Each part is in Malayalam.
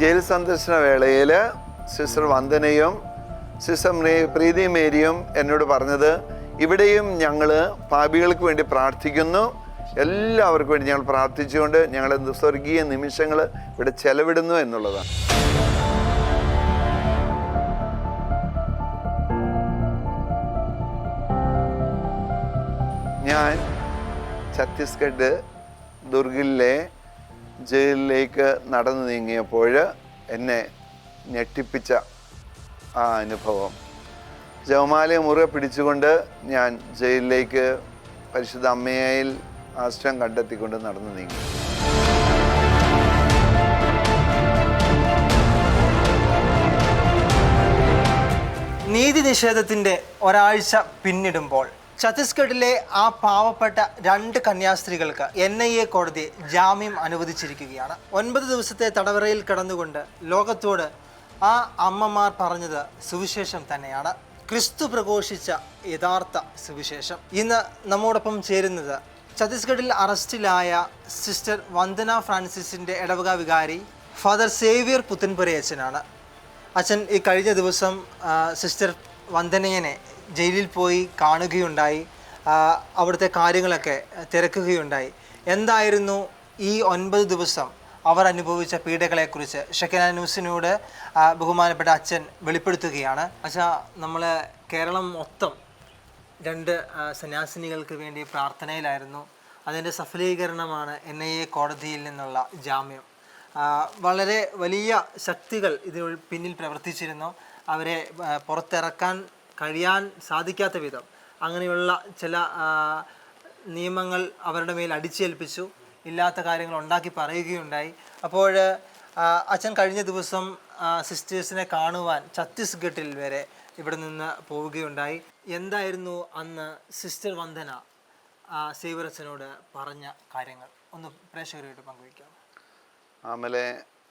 ജയിൽ സന്ദർശന വേളയിൽ സിസ്റ്റർ വന്ദനയും സിസ്റ്റർ പ്രീതി മേരിയും എന്നോട് പറഞ്ഞത് ഇവിടെയും ഞങ്ങൾ പാപികൾക്ക് വേണ്ടി പ്രാർത്ഥിക്കുന്നു. എല്ലാവർക്കും വേണ്ടി ഞങ്ങൾ പ്രാർത്ഥിച്ചുകൊണ്ട് ഞങ്ങളുടെ സ്വർഗീയ നിമിഷങ്ങൾ ഇവിടെ ചെലവിടുന്നു എന്നുള്ളതാണ്. ഞാൻ ഛത്തീസ്ഗഡ് ദുർഗിലെ ജയിലിലേക്ക് നടന്നു നീങ്ങിയപ്പോൾ എന്നെ ഞെട്ടിപ്പിച്ച ആ അനുഭവം. ജവമാലയെ മുറുകെ പിടിച്ചുകൊണ്ട് ഞാൻ ജയിലിലേക്ക് പരിശുദ്ധ അമ്മയായി ആശ്രയം കണ്ടെത്തിക്കൊണ്ട് നടന്നു നീങ്ങി. നീതി നിഷേധത്തിന്റെ ഒരാഴ്ച പിന്നിടുമ്പോൾ ഛത്തീസ്ഗഡിലെ ആ പാവപ്പെട്ട രണ്ട് കന്യാസ്ത്രീകൾക്ക് എൻ ഐ എ കോടതി ജാമ്യം അനുവദിച്ചിരിക്കുകയാണ്. ഒൻപത് ദിവസത്തെ തടവറയിൽ കിടന്നുകൊണ്ട് ലോകത്തോട് ആ അമ്മമാർ പറഞ്ഞത് സുവിശേഷം തന്നെയാണ്. ക്രിസ്തു പ്രഘോഷിച്ച യഥാർത്ഥ സുവിശേഷം. ഇന്ന് നമ്മോടൊപ്പം ചേരുന്നത് ഛത്തീസ്ഗഡിൽ അറസ്റ്റിലായ സിസ്റ്റർ വന്ദന ഫ്രാൻസിസിന്റെ ഇടവക വികാരി ഫാദർ സേവിയർ പുത്തൻപുരയച്ചനാണ്. അച്ഛൻ ഈ കഴിഞ്ഞ ദിവസം സിസ്റ്റർ വന്ദനയനെ ജയിലിൽ പോയി കാണുകയുണ്ടായി. അവിടുത്തെ കാര്യങ്ങളൊക്കെ തിരക്കുകയുണ്ടായി. എന്തായിരുന്നു ഈ ഒൻപത് ദിവസം അവർ അനുഭവിച്ച പീഡകളെക്കുറിച്ച്? ഷെക്കന ന്യൂസിനോട് ബഹുമാനപ്പെട്ട അച്ഛൻ വെളിപ്പെടുത്തുകയാണ്. അച്ഛാ നമ്മൾ കേരളം മൊത്തം രണ്ട് സന്യാസിനികൾക്ക് വേണ്ടി പ്രാർത്ഥനയിലായിരുന്നു. അതിന്റെ സഫലീകരണമാണ് എൻ ഐ എ കോടതിയിൽ നിന്നുള്ള ജാമ്യം. വളരെ വലിയ ശക്തികൾ ഇതിന് പിന്നിൽ പ്രവർത്തിച്ചിരുന്നു. അവരെ പുറത്തിറക്കാൻ കഴിയാൻ സാധിക്കാത്ത വിധം അങ്ങനെയുള്ള ചില നിയമങ്ങൾ അവരുടെ മേൽ അടിച്ചേൽപ്പിച്ചു. ഇല്ലാത്ത കാര്യങ്ങൾ ഉണ്ടാക്കി പറയുകയുണ്ടായി. അപ്പോൾ അച്ഛൻ കഴിഞ്ഞ ദിവസം സിസ്റ്റേഴ്സിനെ കാണുവാൻ ഛത്തീസ്ഗഡിൽ വരെ ഇവിടെ നിന്ന് പോവുകയുണ്ടായി. എന്തായിരുന്നു അന്ന് സിസ്റ്റർ വന്ദന സേവറച്ചനോട് പറഞ്ഞ കാര്യങ്ങൾ? ഒന്ന് പ്രേക്ഷകരുമായിട്ട് പങ്കുവയ്ക്കാം ആമലെ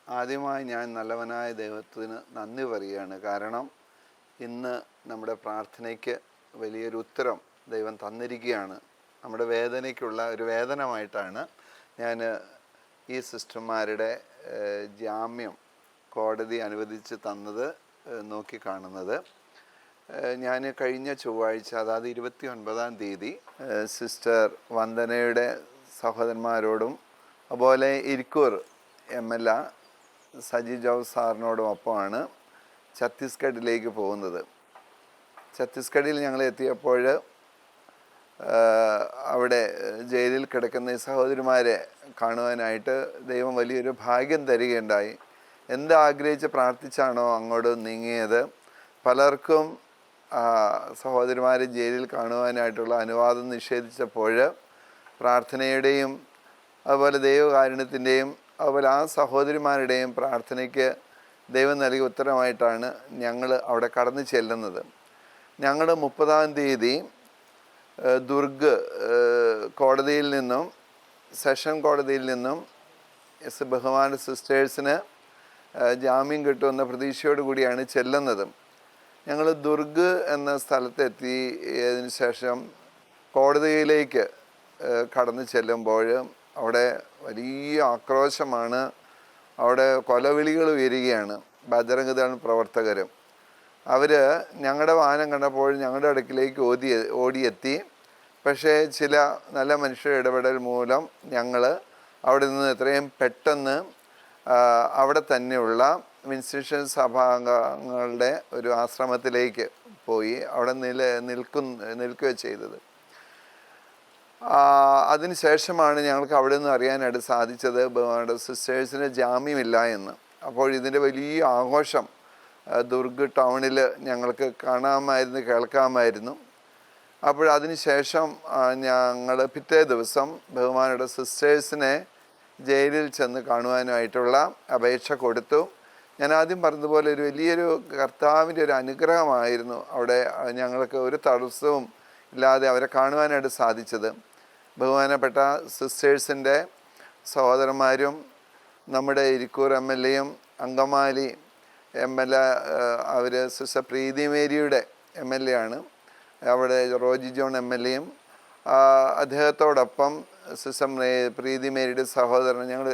ആദ്യമായി ഞാൻ നല്ലവനായ ദൈവത്തിന് നന്ദി പറയുകയാണ്. കാരണം ഇന്ന് നമ്മുടെ പ്രാർത്ഥനയ്ക്ക് വലിയൊരു ഉത്തരം ദൈവം തന്നിരിക്കുകയാണ്. നമ്മുടെ വേദനയ്ക്കുള്ള ഒരു വേദനമായിട്ടാണ് ഞാൻ ഈ സിസ്റ്റർമാരുടെ ജാമ്യം കോടതി അനുവദിച്ച് തന്നത് നോക്കിക്കാണുന്നത്. ഞാൻ കഴിഞ്ഞ ചൊവ്വാഴ്ച അതായത് ഇരുപത്തി ഒൻപതാം തീയതി സിസ്റ്റർ വന്ദനയുടെ സഹോദരന്മാരോടും അതുപോലെ ഇരിക്കൂർ എം എൽ സജി ജോസ് സാറിനോടും ഒപ്പമാണ് ഛത്തീസ്ഗഡിലേക്ക് പോകുന്നത്. ഛത്തീസ്ഗഡിൽ ഞങ്ങൾ എത്തിയപ്പോൾ അവിടെ ജയിലിൽ കിടക്കുന്ന ഈ സഹോദരിമാരെ കാണുവാനായിട്ട് ദൈവം വലിയൊരു ഭാഗ്യം തരികയുണ്ടായി. എന്താഗ്രഹിച്ച് പ്രാർത്ഥിച്ചാണോ അങ്ങോട്ട് നീങ്ങിയത്. പലർക്കും സഹോദരിമാരെ ജയിലിൽ കാണുവാനായിട്ടുള്ള അനുവാദം നിഷേധിച്ചപ്പോൾ പ്രാർത്ഥനയുടെയും അതുപോലെ ദൈവകാരുണ്യത്തിന്റെയും അതുപോലെ ആ സഹോദരിമാരുടെയും പ്രാർത്ഥനയ്ക്ക് ദൈവം നൽകിയ ഉത്തരമായിട്ടാണ് ഞങ്ങൾ അവിടെ കടന്നു ചെല്ലുന്നത്. ഞങ്ങൾ മുപ്പതാം തീയതി ദുർഗ് കോടതിയിൽ നിന്നും സെഷൻ കോടതിയിൽ നിന്നും എസ് ബഹുമാന സിസ്റ്റേഴ്സിന് ജാമ്യം കിട്ടുമെന്ന പ്രതീക്ഷയോട് കൂടിയാണ് ചെല്ലുന്നത്. ഞങ്ങൾ ദുർഗ് എന്ന സ്ഥലത്തെത്തിയതിന് ശേഷം കോടതിയിലേക്ക് കടന്നു ചെല്ലുമ്പോൾ അവിടെ വലിയ ആക്രോശമാണ്. അവിടെ കൊലവിളികൾ ഉയരുകയാണ് ബജറംഗദൾ പ്രവർത്തകരും. അവർ ഞങ്ങളുടെ വാഹനം കണ്ടപ്പോൾ ഞങ്ങളുടെ അടുക്കിലേക്ക് ഓതി ഓടിയെത്തി. പക്ഷേ ചില നല്ല മനുഷ്യരുടെ ഇടപെടൽ മൂലം ഞങ്ങൾ അവിടെ നിന്ന് എത്രയും പെട്ടെന്ന് അവിടെ തന്നെയുള്ള വിൻസ്റ്റിറ്റ്യൂഷൻ സഭാംഗങ്ങളുടെ ഒരു ആശ്രമത്തിലേക്ക് പോയി അവിടെ നില നിൽക്കുന്ന നിൽക്കുക ചെയ്തത്. അതിനുശേഷമാണ് ഞങ്ങൾക്ക് അവിടെ നിന്ന് അറിയാനായിട്ട് സാധിച്ചത് സിസ്റ്റേഴ്സിന് ജാമ്യമില്ല എന്ന്. അപ്പോൾ ഇതിന്റെ വലിയ ആഘോഷം ദുർഗ് ടൗണിൽ ഞങ്ങൾക്ക് കാണാമായിരുന്നു കേൾക്കാമായിരുന്നു. അപ്പോൾ അതിനുശേഷം ഞങ്ങൾ പിറ്റേ ദിവസം ബഹുമാനയുടെ സിസ്റ്റേഴ്സിനെ ജയിലിൽ ചെന്ന് കാണുവാനായിട്ടുള്ള അപേക്ഷ കൊടുത്തു. ഞാൻ ആദ്യം പറഞ്ഞതുപോലെ ഒരു വലിയൊരു കർത്താവിന്റെ ഒരു അനുഗ്രഹമായിരുന്നു. അവിടെ ഞങ്ങൾക്ക് ഒരു തടസ്സവും ഇല്ലാതെ അവരെ കാണുവാനായിട്ട് സാധിച്ചത്. ബഹുമാനപ്പെട്ട സിസ്റ്റേഴ്സിന്റെ സഹോദരന്മാരും നമ്മുടെ ഇരിക്കൂർ എം എൽ എയും അങ്കമാലി എം എൽ എ അവർ സിസ്റ്റർ പ്രീതി മേരിയുടെ എം എൽ എ ആണ്. അവിടെ റോജി ജോൺ എം എൽ എയും അദ്ദേഹത്തോടൊപ്പം സിസ്റ്റർ പ്രീതി മേരിയുടെ സഹോദരൻ ഞങ്ങൾ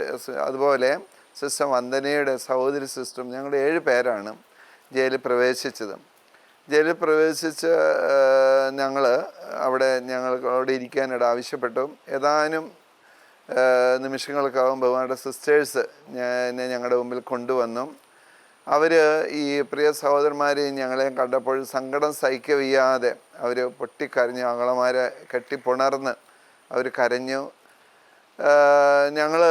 അതുപോലെ സിസ്റ്റർ വന്ദനയുടെ സഹോദരി സിസ്റ്ററും ഞങ്ങളുടെ ഏഴ് പേരാണ് ജയിലിൽ പ്രവേശിച്ചത്. ജയിലിൽ പ്രവേശിച്ച് ഞങ്ങൾ അവിടെ ഞങ്ങളോട് ഇരിക്കാനായിട്ട് ആവശ്യപ്പെട്ടു. ഏതാനും നിമിഷങ്ങൾക്കാവും ബഹുമാനയുടെ സിസ്റ്റേഴ്സ് ഞാൻ ഞങ്ങളുടെ മുമ്പിൽ കൊണ്ടുവന്നു. അവർ ഈ പ്രിയ സഹോദരന്മാരെയും ഞങ്ങളെ കണ്ടപ്പോൾ സങ്കടം സഹിക്കവയ്യാതെ അവർ പൊട്ടിക്കരഞ്ഞു ആങ്ങളമാരെ കെട്ടിപ്പുണർന്ന് അവർ കരഞ്ഞു. ഞങ്ങൾ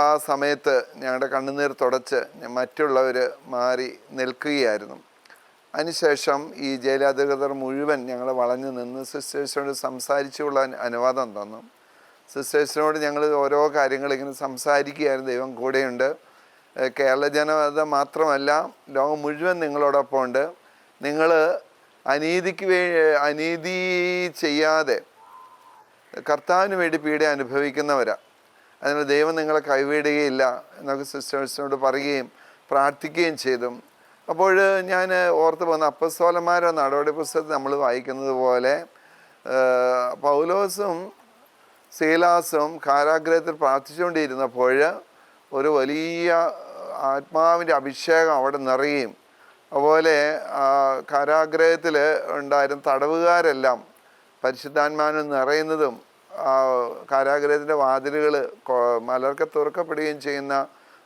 ആ സമയത്ത് ഞങ്ങളുടെ കണ്ണുനീർ തുടച്ച് മറ്റുള്ളവർ മാറി നിൽക്കുകയായിരുന്നു. അതിനുശേഷം ഈ ജയിലധികൃതർ മുഴുവൻ ഞങ്ങളെ വളഞ്ഞു നിന്ന് സിസ്റ്റേഴ്സിനോട് സംസാരിച്ചുള്ള അനു- അനുവാദം തന്നു. സിസ്റ്റേഴ്സിനോട് ഞങ്ങൾ ഓരോ കാര്യങ്ങൾ ഇങ്ങനെ സംസാരിക്കുകയായിരുന്നു. ദൈവം കൂടെയുണ്ട്. കേരള ജനത മാത്രമല്ല ലോകം മുഴുവൻ നിങ്ങളോടൊപ്പം ഉണ്ട്. നിങ്ങൾ അനീതിക്ക് വേ അനീതി ചെയ്യാതെ കർത്താവിന് വേണ്ടി പീഡ അനുഭവിക്കുന്നവരാ. അതിനാൽ ദൈവം നിങ്ങളെ കൈവിടുകയില്ല എന്നൊക്കെ സിസ്റ്റേഴ്സിനോട് പറയുകയും പ്രാർത്ഥിക്കുകയും ചെയ്തു. അപ്പോൾ ഞാൻ ഓർത്ത് പോകുന്ന അപ്പസ്തോലന്മാരെ നടപടി പുസ്തകത്തിൽ നമ്മൾ വായിക്കുന്നത് പോലെ പൗലോസും സീലാസും കാരാഗ്രഹത്തിൽ പ്രാർത്ഥിച്ചുകൊണ്ടിരുന്നപ്പോൾ ഒരു വലിയ ആത്മാവിന്റെ അഭിഷേകം അവിടെ നിറയും. അതുപോലെ കാരാഗ്രഹത്തിൽ ഉണ്ടായിരുന്ന തടവുകാരെല്ലാം പരിശുദ്ധാത്മാവിന് നിറയുന്നതും കാരാഗ്രഹത്തിന്റെ വാതിലുകൾ മലർക്കെ തുറക്കപ്പെടുകയും ചെയ്യുന്ന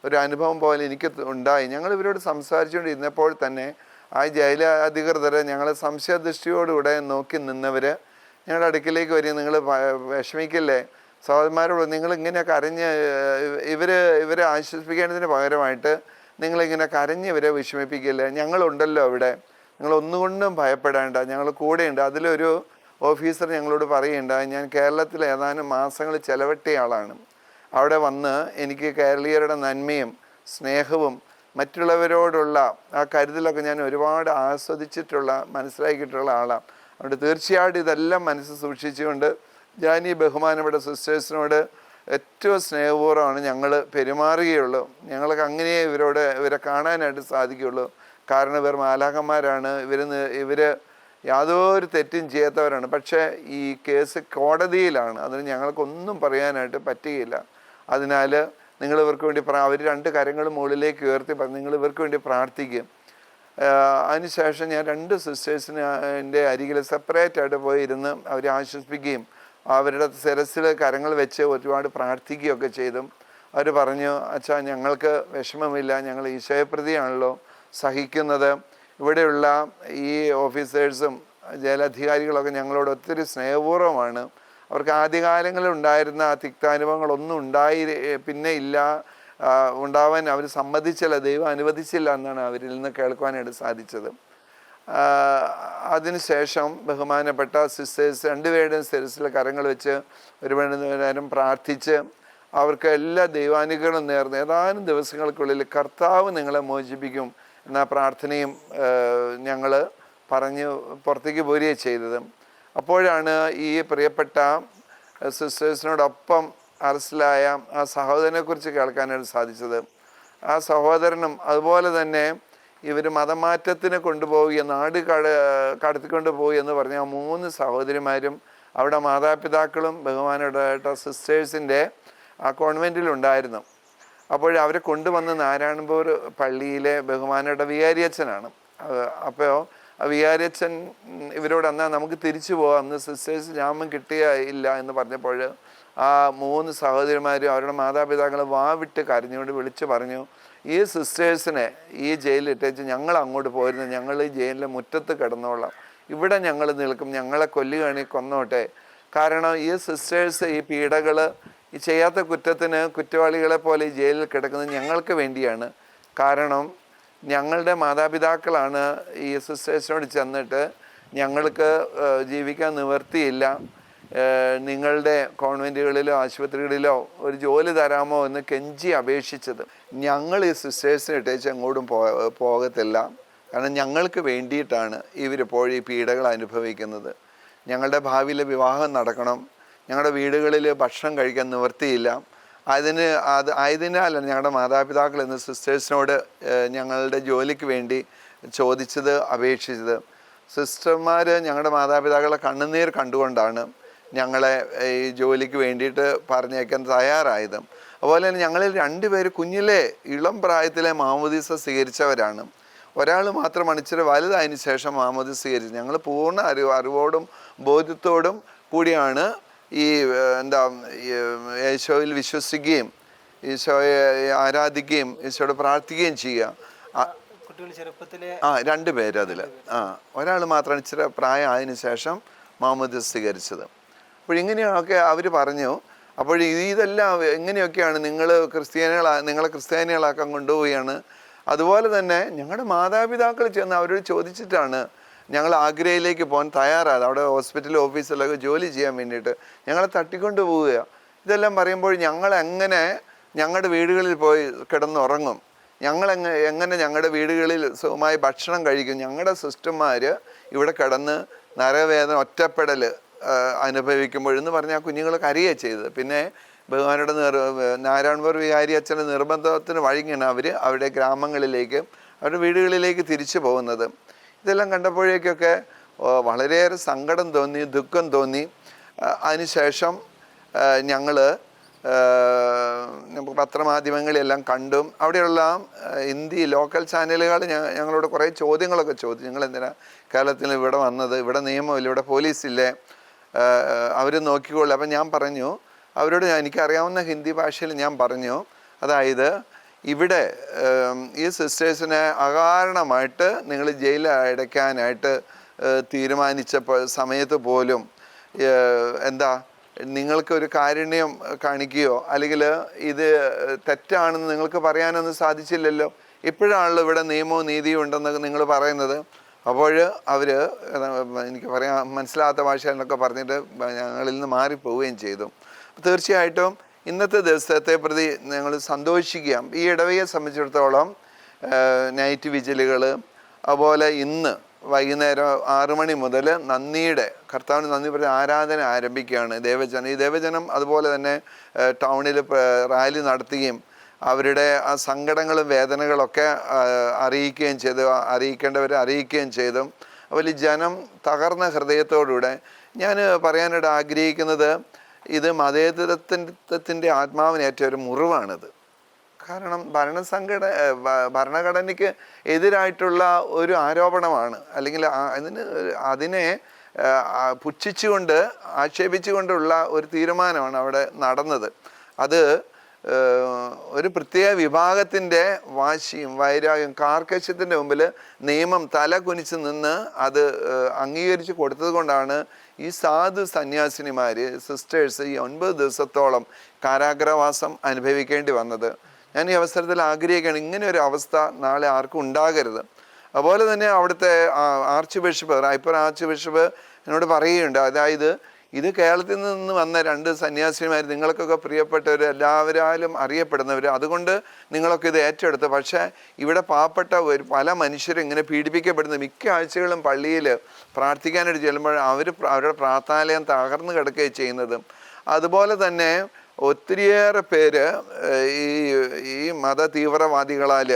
ഒരു അനുഭവം പോലെ എനിക്ക് ഉണ്ടായി. ഞങ്ങൾ ഇവരോട് സംസാരിച്ചുകൊണ്ടിരുന്നപ്പോൾ തന്നെ ആ ജയില അധികൃതരെ ഞങ്ങൾ സംശയദൃഷ്ടിയോടുകൂടെ നോക്കി നിന്നവർ ഞങ്ങളുടെ അടുക്കിലേക്ക് വരും. നിങ്ങൾ വിഷമിക്കില്ലേ? സഹോദരന്മാരോട് നിങ്ങൾ ഇങ്ങനെ കരഞ്ഞ് ഇവർ ഇവരെ ആശ്വസിപ്പിക്കേണ്ടതിന് പകരമായിട്ട് നിങ്ങളിങ്ങനെ കരഞ്ഞ് ഇവരെ വിഷമിപ്പിക്കില്ലേ? ഞങ്ങളുണ്ടല്ലോ അവിടെ നിങ്ങൾ ഒന്നുകൊണ്ടും ഭയപ്പെടേണ്ട. ഞങ്ങൾ കൂടെയുണ്ട്. അതിലൊരു ഓഫീസർ ഞങ്ങളോട് പറയുന്നുണ്ട് ഞാൻ കേരളത്തിൽ ഏതാനും മാസങ്ങൾ ചെലവട്ടിയ ആളാണ്. അവിടെ വന്ന് എനിക്ക് കേരളീയരുടെ നന്മയും സ്നേഹവും മറ്റുള്ളവരോടുള്ള ആ കരുതലൊക്കെ ഞാൻ ഒരുപാട് ആസ്വദിച്ചിട്ടുള്ള മനസ്സിലാക്കിയിട്ടുള്ള ആളാണ് അതുകൊണ്ട് തീർച്ചയായിട്ടും ഇതെല്ലാം മനസ്സിൽ സൂക്ഷിച്ചുകൊണ്ട് ഞാൻ ഈ ബഹുമാനപ്പെട്ട സിസ്റ്റേഴ്സിനോട് ഏറ്റവും സ്നേഹപൂർവമാണ് ഞങ്ങൾ പെരുമാറുകയുള്ളൂ. ഞങ്ങൾക്ക് അങ്ങനെ ഇവരോട് ഇവരെ കാണാനായിട്ട് സാധിക്കുകയുള്ളൂ. കാരണം ഇവർ മാലാഖന്മാരാണ് ഇവർ ഇവർ യാതൊരു തെറ്റും ചെയ്യാത്തവരാണ്. പക്ഷേ ഈ കേസ് കോടതിയിലാണ്. അതിന് ഞങ്ങൾക്കൊന്നും പറയാനായിട്ട് പറ്റുകയില്ല. അതിനാൽ നിങ്ങൾ ഇവർക്ക് വേണ്ടി അവർ രണ്ട് കരങ്ങൾ മുകളിലേക്ക് ഉയർത്തി നിങ്ങൾ ഇവർക്ക് വേണ്ടി പ്രാർത്ഥിക്കുക അതിനുശേഷം ഞാൻ രണ്ട് സിസ്റ്റേഴ്സിന് അരികിൽ സെപ്പറേറ്റ് ആയിട്ട് പോയി ഇരുന്ന് അവരെ ആശ്വസിപ്പിക്കുകയും അവരുടെ ശിരസിൽ കരങ്ങൾ വെച്ച് ഒരുപാട് പ്രാർത്ഥിക്കുകയൊക്കെ ചെയ്തു. അവർ പറഞ്ഞു അച്ഛാ ഞങ്ങൾക്ക് വിഷമമില്ല. ഞങ്ങൾ ഈശോയപ്രതിയാണല്ലോ സഹിക്കുന്നത്. ഇവിടെയുള്ള ഈ ഓഫീസേഴ്സും ജയിലധികാരികളൊക്കെ ഞങ്ങളോട് ഒത്തിരി സ്നേഹപൂർവമാണ്. അവർക്ക് ആദ്യകാലങ്ങളിൽ ഉണ്ടായിരുന്ന ആ തിക്താനുഭവങ്ങളൊന്നും ഉണ്ടായി പിന്നെ ഇല്ല. ഉണ്ടാവാൻ അവർ സമ്മതിച്ചില്ല ദൈവം അനുവദിച്ചില്ല എന്നാണ് അവരിൽ നിന്ന് കേൾക്കുവാനായിട്ട് സാധിച്ചത്. അതിനുശേഷം ബഹുമാനപ്പെട്ട സിസ്റ്റേഴ്സ് രണ്ടുപേരുടെയും സിരസിൽ കരങ്ങൾ വെച്ച് ഒരുപാട് നേരം പ്രാർത്ഥിച്ച് അവർക്ക് എല്ലാ ദൈവാനുഗ്രഹം നേർന്ന് ഏതാനും ദിവസങ്ങൾക്കുള്ളിൽ കർത്താവ് നിങ്ങളെ മോചിപ്പിക്കും എന്ന പ്രാർത്ഥനയും ഞങ്ങൾ പറഞ്ഞ് പുറത്തേക്ക് പോരുകയാണ് ചെയ്തത്. അപ്പോഴാണ് ഈ പ്രിയപ്പെട്ട സിസ്റ്റേഴ്സിനോടൊപ്പം അറസ്റ്റിലായ ആ സഹോദരനെ കുറിച്ച് കേൾക്കാനായിട്ട് സാധിച്ചത്. ആ സഹോദരനും അതുപോലെ തന്നെ ഇവർ മതമാറ്റത്തിന് കൊണ്ടുപോവുക നാട് കട കടത്തിക്കൊണ്ട് പോയി എന്ന് പറഞ്ഞ ആ മൂന്ന് സഹോദരിമാരും അവിടെ മാതാപിതാക്കളും ബഹുമാനപ്പെട്ട സിസ്റ്റേഴ്സിന്റെ ആ കോൺവെന്റിലുണ്ടായിരുന്നു. അപ്പോൾ അവരെ കൊണ്ടുവന്ന് നാരായണപൂർ പള്ളിയിലെ ബഹുമാനയുടെ വികാരിയച്ഛനാണ് അപ്പോൾ വികാരിയച്ഛൻ ഇവരോട് എന്നാൽ നമുക്ക് തിരിച്ചു പോകാം അന്ന് സിസ്റ്റേഴ്സ് ജാമ്യം കിട്ടിയ ഇല്ല എന്ന് പറഞ്ഞപ്പോൾ ആ മൂന്ന് സഹോദരിമാരും അവരുടെ മാതാപിതാക്കൾ വാവിട്ട് കരഞ്ഞുകൊണ്ട് വിളിച്ചു പറഞ്ഞു ഈ സിസ്റ്റേഴ്സിനെ ഈ ജയിലിൽ ഇട്ടേച്ച് ഞങ്ങൾ അങ്ങോട്ട് പോയിരുന്നു ഞങ്ങൾ ഈ ജയിലിന്റെ മുറ്റത്ത് കിടന്നോളാം. ഇവിടെ ഞങ്ങൾ നിൽക്കും ഞങ്ങളെ കൊല്ലുകയാണി കൊന്നോട്ടെ. കാരണം ഈ സിസ്റ്റേഴ്സ് ഈ പീഡകൾ ഈ ചെയ്യാത്ത കുറ്റത്തിന് കുറ്റവാളികളെ പോലെ ഈ ജയിലിൽ കിടക്കുന്നത് ഞങ്ങൾക്ക് വേണ്ടിയാണ്. കാരണം ഞങ്ങളുടെ മാതാപിതാക്കളാണ് ഈ സിസ്റ്റേഴ്സിനോട് ചെന്നിട്ട് ഞങ്ങൾക്ക് ജീവിക്കാൻ നിവർത്തിയില്ല നിങ്ങളുടെ കോൺവെന്റുകളിലോ ആശുപത്രികളിലോ ഒരു ജോലി തരാമോ എന്ന് കെഞ്ചി അപേക്ഷിച്ചത്. ഞങ്ങൾ ഈ സിസ്റ്റേഴ്സിനെ ഇട്ടേച്ച് എങ്ങോട്ടും പോകത്തില്ല. കാരണം ഞങ്ങൾക്ക് വേണ്ടിയിട്ടാണ് ഇവരിപ്പോൾ ഈ പീഡകൾ അനുഭവിക്കുന്നത്. ഞങ്ങളുടെ ഭാവിയിലെ വിവാഹം നടക്കണം. ഞങ്ങളുടെ വീടുകളിൽ ഭക്ഷണം കഴിക്കാൻ നിവർത്തിയില്ല അതിന് അത് ആയതിനാലാണ് ഞങ്ങളുടെ മാതാപിതാക്കൾ എന്ന സിസ്റ്റേഴ്സിനോട് ഞങ്ങളുടെ ജോലിക്ക് വേണ്ടി ചോദിച്ചത് അപേക്ഷിച്ചത്. സിസ്റ്റർമാർ ഞങ്ങളുടെ മാതാപിതാക്കളെ കണ്ണുനീർ കണ്ടുകൊണ്ടാണ് ഞങ്ങളെ ഈ ജോലിക്ക് വേണ്ടിയിട്ട് പറഞ്ഞേക്കാൻ തയ്യാറായത്. അതുപോലെ തന്നെ ഞങ്ങളിൽ രണ്ടുപേര് കുഞ്ഞിലെ ഇളം പ്രായത്തിലെ മാമോദീസ സ്വീകരിച്ചവരാണ്. ഒരാൾ മാത്രം ഇച്ചിരി വലുതായതിനു ശേഷം മാമോദീസ സ്വീകരിച്ചത് ഞങ്ങൾ പൂർണ അറിവ് അറിവോടും ബോധ്യത്തോടും കൂടിയാണ് ഈ എന്താ യേശോയിൽ വിശ്വസിക്കുകയും ഈശോയെ ആരാധിക്കുകയും ഈശോയോട് പ്രാർത്ഥിക്കുകയും ചെയ്യുക. ആ- രണ്ട് പേര് അതിൽ ആ ഒരാൾ മാത്രമാണ് ഇച്ചിരി പ്രായമായതിനു ശേഷം മുഹമ്മദ് സ്വീകരിച്ചത്. അപ്പോൾ ഇങ്ങനെയൊക്കെ അവർ പറഞ്ഞു. അപ്പോൾ ഇതെല്ലാം എങ്ങനെയൊക്കെയാണ് നിങ്ങൾ ക്രിസ്ത്യാനികളാ നിങ്ങളെ ക്രിസ്ത്യാനികളാക്കാൻ കൊണ്ടുപോവുകയാണ്. അതുപോലെ തന്നെ ഞങ്ങളുടെ മാതാപിതാക്കൾ ചെന്ന് അവരോട് ചോദിച്ചിട്ടാണ് ഞങ്ങൾ ആഗ്രയിലേക്ക് പോകാൻ തയ്യാറായത് അവിടെ ഹോസ്പിറ്റൽ ഓഫീസിലൊക്കെ ജോലി ചെയ്യാൻ വേണ്ടിയിട്ട് ഞങ്ങളെ തട്ടിക്കൊണ്ട് പോവുക ഇതെല്ലാം പറയുമ്പോൾ ഞങ്ങൾ എങ്ങനെ ഞങ്ങളുടെ വീടുകളിൽ പോയി കിടന്നുറങ്ങും. ഞങ്ങൾ എങ്ങനെ ഞങ്ങളുടെ വീടുകളിൽ സുഖമായി ഭക്ഷണം കഴിക്കും. ഞങ്ങളുടെ സിസ്റ്റർമാർ ഇവിടെ കിടന്ന് നരവേദന ഒറ്റപ്പെടൽ അനുഭവിക്കുമ്പോഴെന്ന് പറഞ്ഞാൽ കുഞ്ഞുങ്ങൾ കരയുക ചെയ്തത്. പിന്നെ ഭഗവാനുടെ നിർ നാരായണപുർ വിഹാരി അച്ഛന്റെ നിർബന്ധത്തിന് വഴങ്ങിയാണ് അവർ അവരുടെ ഗ്രാമങ്ങളിലേക്ക് അവരുടെ വീടുകളിലേക്ക് തിരിച്ചു പോകുന്നത്. ഇതെല്ലാം കണ്ടപ്പോഴേക്കൊക്കെ വളരെയേറെ സങ്കടം തോന്നി ദുഃഖം തോന്നി. അതിനുശേഷം ഞങ്ങൾ പത്രമാധ്യമങ്ങളെല്ലാം കണ്ടും അവിടെയുള്ള ഹിന്ദി ലോക്കൽ ചാനലുകൾ ഞങ്ങളോട് കുറേ ചോദ്യങ്ങളൊക്കെ ചോദിച്ചു. നിങ്ങൾ എന്തിനാ കേരളത്തിൽ ഇവിടെ വന്നത്? ഇവിടെ നിയമമില്ല ഇവിടെ പോലീസില്ലേ? അവർ നോക്കിക്കോളൂ അപ്പം ഞാൻ പറഞ്ഞു അവരോട് എനിക്കറിയാവുന്ന ഹിന്ദി ഭാഷയിൽ ഞാൻ പറഞ്ഞു അതായത് ഇവിടെ ഈ സിസ്റ്റേഴ്സിനെ അകാരണമായിട്ട് നിങ്ങൾ ജയിലിൽ അടയ്ക്കാനായിട്ട് തീരുമാനിച്ചപ്പോൾ സമയത്ത് പോലും എന്താ നിങ്ങൾക്ക് ഒരു കാരുണ്യം കാണിക്കുകയോ അല്ലെങ്കിൽ ഇത് തെറ്റാണെന്ന് നിങ്ങൾക്ക് പറയാനൊന്നും സാധിച്ചില്ലല്ലോ. ഇപ്പോഴാണല്ലോ ഇവിടെ നിയമവും നീതിയും ഉണ്ടെന്ന് നിങ്ങൾ പറയുന്നത്. അപ്പോൾ അവർ എനിക്ക് പറയാൻ മനസ്സിലാത്ത ഭാഷ എന്നൊക്കെ പറഞ്ഞിട്ട് ഞങ്ങളിൽ നിന്ന് മാറിപ്പോവുകയും ചെയ്തു. തീർച്ചയായിട്ടും ഇന്നത്തെ ദിവസത്തെ പ്രതി ഞങ്ങൾ സന്തോഷിക്കാം ഈ ഇടവയെ സംബന്ധിച്ചിടത്തോളം നൈറ്റ് വിജിലുകൾ അതുപോലെ ഇന്ന് വൈകുന്നേരം ആറു മണി മുതൽ നന്ദിയുടെ കർത്താവിന് നന്ദി പറഞ്ഞ ആരാധന ആരംഭിക്കുകയാണ് ദേവജനം. ഈ ദേവജനം അതുപോലെ തന്നെ ടൗണിൽ റാലി നടത്തുകയും അവരുടെ ആ സങ്കടങ്ങളും വേദനകളൊക്കെ അറിയിക്കുകയും ചെയ്തു. അറിയിക്കേണ്ടവരെ അറിയിക്കുകയും ചെയ്തു. അതുപോലെ ജനം തകർന്ന ഹൃദയത്തോടുകൂടെ ഞാൻ പറയാനായിട്ട് ആഗ്രഹിക്കുന്നത് ഇത് മതേതരത്വത്തിന്റെ ആത്മാവിനേറ്റ ഒരു മുറിവാണിത്. കാരണം ഭരണസംഘട ഭരണഘടനയ്ക്ക് എതിരായിട്ടുള്ള ഒരു ആരോപണമാണ്. അല്ലെങ്കിൽ അതിന് അതിനെ പുച്ഛിച്ചുകൊണ്ട് ആക്ഷേപിച്ചുകൊണ്ടുള്ള ഒരു തീരുമാനമാണ് അവിടെ നടന്നത്. അത് ഒരു പ്രത്യേക വിഭാഗത്തിന്റെ വാശിയും വൈരാഗ്യം കാർക്കശ്യത്തിന്റെ മുമ്പിൽ നിയമം തല കുനിച്ച് നിന്ന് അത് അംഗീകരിച്ച് കൊടുത്തത് കൊണ്ടാണ് ഈ സാധു സന്യാസിനിമാർ സിസ്റ്റേഴ്സ് ഈ ഒൻപത് ദിവസത്തോളം കാരാഗ്രഹവാസം അനുഭവിക്കേണ്ടി വന്നത്. ഞാൻ ഈ അവസരത്തിൽ ആഗ്രഹിക്കുകയാണ് ഇങ്ങനെ ഒരു അവസ്ഥ നാളെ ആർക്കും ഉണ്ടാകരുത്. അതുപോലെ തന്നെ അവിടുത്തെ archbishop Raipur archbishop എന്നോട് പറയുകയുണ്ട് അതായത് ഇത് കേരളത്തിൽ നിന്ന് വന്ന രണ്ട് സന്യാസിമാർ നിങ്ങൾക്കൊക്കെ പ്രിയപ്പെട്ടവർ എല്ലാവരും അറിയപ്പെടുന്നവർ അതുകൊണ്ട് നിങ്ങളൊക്കെ ഇത് ഏറ്റെടുത്ത്. പക്ഷേ ഇവിടെ പാവപ്പെട്ട ഒരു പല മനുഷ്യരും ഇങ്ങനെ പീഡിപ്പിക്കപ്പെടുന്നു. മിക്ക ആഴ്ചകളും പള്ളിയിൽ പ്രാർത്ഥിക്കാനായിട്ട് ചെല്ലുമ്പോൾ അവർ അവരുടെ പ്രാർത്ഥനാലയം തകർന്നു കിടക്കുകയും ചെയ്യുന്നതും. അതുപോലെ തന്നെ ഒത്തിരിയേറെ പേര് ഈ ഈ മത തീവ്രവാദികളാൽ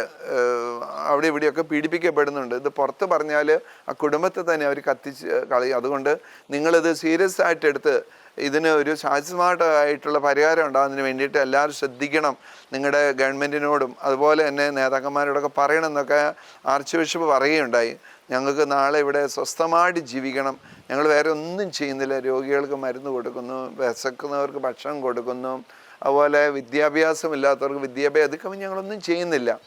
അവിടെ ഇവിടെയൊക്കെ പീഡിപ്പിക്കപ്പെടുന്നുണ്ട്. ഇത് പുറത്ത് പറഞ്ഞാൽ ആ കുടുംബത്തെ തന്നെ അവർ കത്തിച്ച് കളയും. അതുകൊണ്ട് നിങ്ങളിത് സീരിയസ് ആയിട്ട് എടുത്ത് ഇതിന് ഒരു ശാശ്വതമായിട്ടുള്ള പരിഹാരം ഉണ്ടാകുന്നതിന് വേണ്ടിയിട്ട് എല്ലാവരും ശ്രദ്ധിക്കണം. നിങ്ങളുടെ ഗവൺമെന്റിനോടും അതുപോലെ തന്നെ നേതാക്കന്മാരോടൊക്കെ പറയണം എന്നൊക്കെ ആർച്ച് ബിഷപ്പ് പറയുകയുണ്ടായി. ഞങ്ങൾക്ക് നാളെ ഇവിടെ സ്വസ്ഥമായിട്ട് ജീവിക്കണം. ഞങ്ങൾ വേറെ ഒന്നും ചെയ്യുന്നില്ല. രോഗികൾക്ക് മരുന്ന് കൊടുക്കുന്നു വിശക്കുന്നവർക്ക് ഭക്ഷണം കൊടുക്കുന്നു. അതുപോലെ വിദ്യാഭ്യാസമില്ലാത്തവർക്ക് വിദ്യാഭ്യാസം അതൊക്കെ ഞങ്ങളൊന്നും ചെയ്യുന്നില്ല.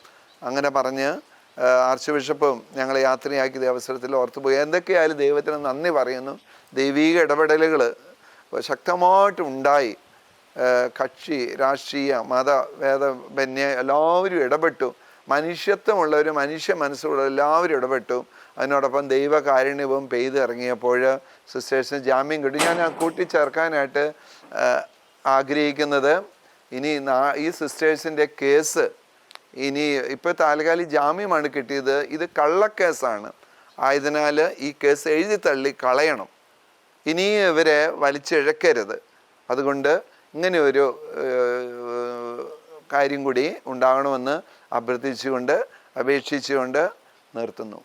അങ്ങനെ പറഞ്ഞ് ആർച്ച് ബിഷപ്പും ഞങ്ങളെ യാത്രയാക്കിയ അവസരത്തിൽ ഓർത്തുപോയി. എന്തൊക്കെയായാലും ദൈവത്തിന് നന്ദി പറയുന്നു. ദൈവീക ഇടപെടലുകൾ ശക്തമായിട്ട് ഉണ്ടായി കക്ഷി രാഷ്ട്രീയ മത വേദ ബന്യ എല്ലാവരും ഇടപെട്ടു. മനുഷ്യത്വമുള്ള ഒരു മനുഷ്യ മനസ്സുള്ള എല്ലാവരും ഇടപെട്ടു. അതിനോടൊപ്പം ദൈവകാരുണ്യവും പെയ്ത് ഇറങ്ങിയപ്പോൾ സിസ്റ്റേഴ്സിന് ജാമ്യം കിട്ടി. ഞാൻ കൂട്ടിച്ചേർക്കാനായിട്ട് ആഗ്രഹിക്കുന്നത് ഇനി ഈ സിസ്റ്റേഴ്സിന്റെ കേസ് ഇനി ഇപ്പോൾ താൽക്കാലിക ജാമ്യമാണ് കിട്ടിയത്. ഇത് കള്ളക്കേസാണ്. ആയതിനാൽ ഈ കേസ് എഴുതി തള്ളി കളയണം. ഇനി ഇവരെ വലിച്ചിഴക്കരുത്. അതുകൊണ്ട് ഇങ്ങനെ ഒരു കാര്യം കൂടി ഉണ്ടാകണമെന്ന് അഭ്യർത്ഥിച്ചുകൊണ്ട് അപേക്ഷിച്ചുകൊണ്ട് നിർത്തുന്നു.